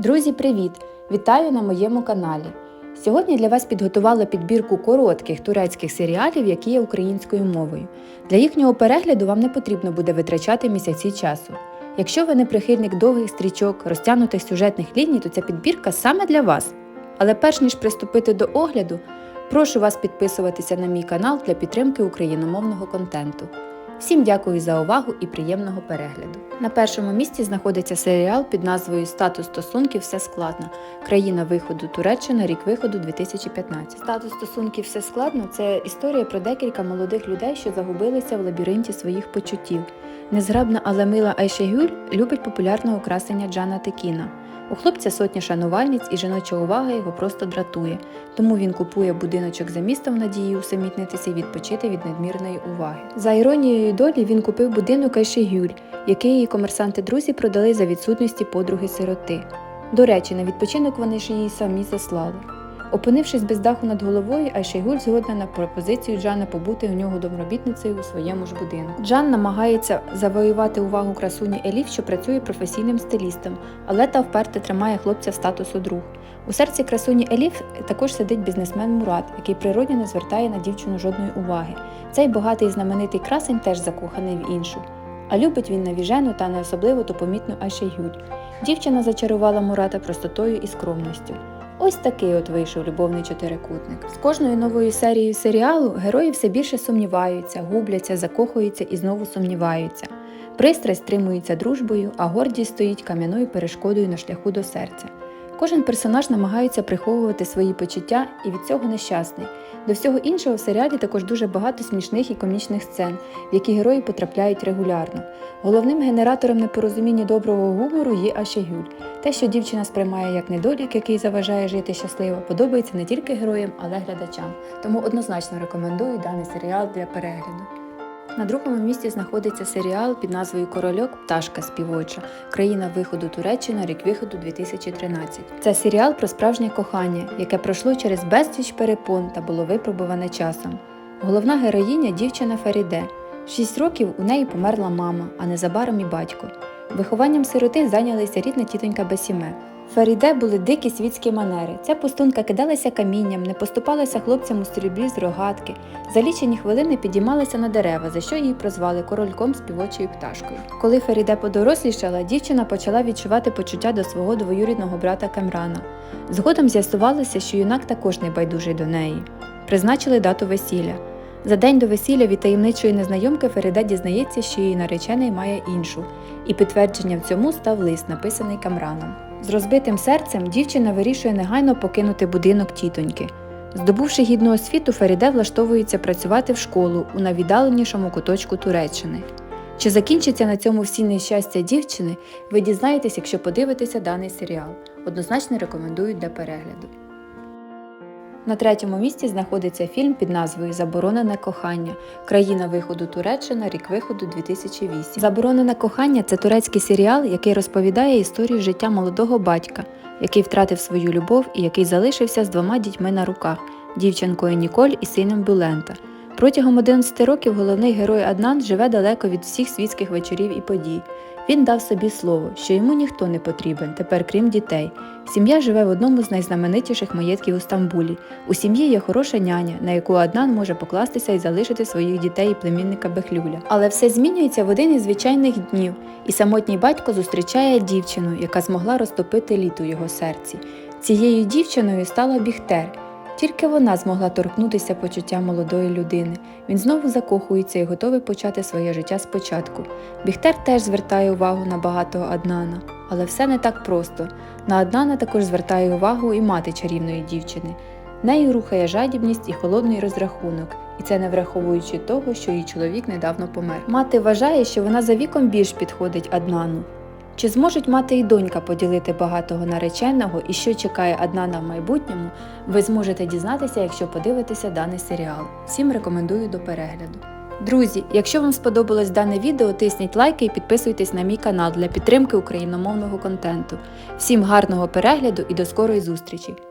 Друзі, привіт! Вітаю на моєму каналі. Сьогодні для вас підготувала підбірку коротких турецьких серіалів, які є українською мовою. Для їхнього перегляду вам не потрібно буде витрачати місяці часу. Якщо ви не прихильник довгих стрічок, розтягнутих сюжетних ліній, то ця підбірка саме для вас. Але перш ніж приступити до огляду, прошу вас підписуватися на мій канал для підтримки україномовного контенту. Всім дякую за увагу і приємного перегляду. На першому місці знаходиться серіал під назвою Статус стосунків все складно. Країна виходу Туреччина, рік виходу 2015. Статус стосунків все складно це історія про декілька молодих людей, що загубилися в лабіринті своїх почуттів. Незграбна, але мила Айшегюль любить популярного красення Джана Текіна. У хлопця сотня шанувальниць і жіноча увага його просто дратує, тому він купує будиночок за містом в надії усамітнитися і відпочити від надмірної уваги. За іронією долі він купив будинок Айшегюль, який її комерсанти-друзі продали за відсутності подруги сироти. До речі, на відпочинок вони ж її самі заслали. Опинившись без даху над головою, Айшегуль згодна на пропозицію Джана побути у нього домробітницею у своєму ж будинку. Джан намагається завоювати увагу красуні Еліф, що працює професійним стилістом, але та вперто тримає хлопця статусу друг. У серці красуні Еліф також сидить бізнесмен Мурат, який природньо не звертає на дівчину жодної уваги. Цей багатий і знаменитий красень теж закоханий в іншу. А любить він навіжену та не особливо то помітну Айшегюль. Дівчина зачарувала Мурата простотою і скромністю. Ось такий от вийшов любовний чотирикутник. З кожною новою серією серіалу герої все більше сумніваються, губляться, закохуються і знову сумніваються. Пристрасть стримується дружбою, а гордість стоїть кам'яною перешкодою на шляху до серця. Кожен персонаж намагається приховувати свої почуття і від цього нещасний. До всього іншого в серіалі також дуже багато смішних і комічних сцен, в які герої потрапляють регулярно. Головним генератором непорозуміння доброго гумору є Ашегюль. Те, що дівчина сприймає як недолік, який заважає жити щасливо, подобається не тільки героям, але й глядачам. Тому однозначно рекомендую даний серіал для перегляду. На другому місці знаходиться серіал під назвою Корольок Пташка співоча. Країна виходу Туреччина, рік виходу 2013. Це серіал про справжнє кохання, яке пройшло через безліч перепон та було випробуване часом. Головна героїня дівчина. В 6 років у неї померла мама, а незабаром і батько. Вихованням сироти зайнялася рідна тітонька Бесіме. Фаріде були дикі світські манери. Ця пустунка кидалася камінням, не поступалася хлопцям у стрільбі з рогатки. За лічені хвилини підіймалася на дерева, за що її прозвали корольком співочою пташкою. Коли Фаріде подорослішала, дівчина почала відчувати почуття до свого двоюрідного брата Камрана. Згодом з'ясувалося, що юнак також не байдужий до неї. Призначили дату весілля. За день до весілля від таємничої незнайомки Феріде дізнається, що її наречений має іншу, і підтвердженням цьому став лист, написаний Камраном. З розбитим серцем дівчина вирішує негайно покинути будинок тітоньки. Здобувши гідну освіту, Феріде влаштовується працювати в школу у найвіддаленішому куточку Туреччини. Чи закінчиться на цьому всі нещастя дівчини, ви дізнаєтесь, якщо подивитеся даний серіал. Однозначно рекомендую для перегляду. На третьому місці знаходиться фільм під назвою Заборонене кохання. Країна виходу Туреччина, рік виходу 2008. Заборонене кохання це турецький серіал, який розповідає історію життя молодого батька, який втратив свою любов і який залишився з двома дітьми на руках дівчинкою Ніколь і сином Бюлента. Протягом 11 років головний герой Аднан живе далеко від всіх світських вечорів і подій. Він дав собі слово, що йому ніхто не потрібен, тепер крім дітей. Сім'я живе в одному з найзнаменитіших маєтків у Стамбулі. У сім'ї є хороша няня, на яку Аднан може покластися і залишити своїх дітей і племінника Бехлюля. Але все змінюється в один із звичайних днів, і самотній батько зустрічає дівчину, яка змогла розтопити літо у його серці. Цією дівчиною стала Біхтер. Тільки вона змогла торкнутися почуття молодої людини. Він знову закохується і готовий почати своє життя спочатку. Біхтер теж звертає увагу на багатого Аднана, але все не так просто. На Аднана також звертає увагу і мати чарівної дівчини. Нею рухає жадібність і холодний розрахунок, і це не враховуючи того, що її чоловік недавно помер. Мати вважає, що вона за віком більш підходить Аднану. Чи зможуть мати і донька поділити багатого нареченого і що чекає Аднана в майбутньому, ви зможете дізнатися, якщо подивитеся даний серіал. Всім рекомендую до перегляду. Друзі, якщо вам сподобалось дане відео, тисніть лайки і підписуйтесь на мій канал для підтримки україномовного контенту. Всім гарного перегляду і до скорої зустрічі!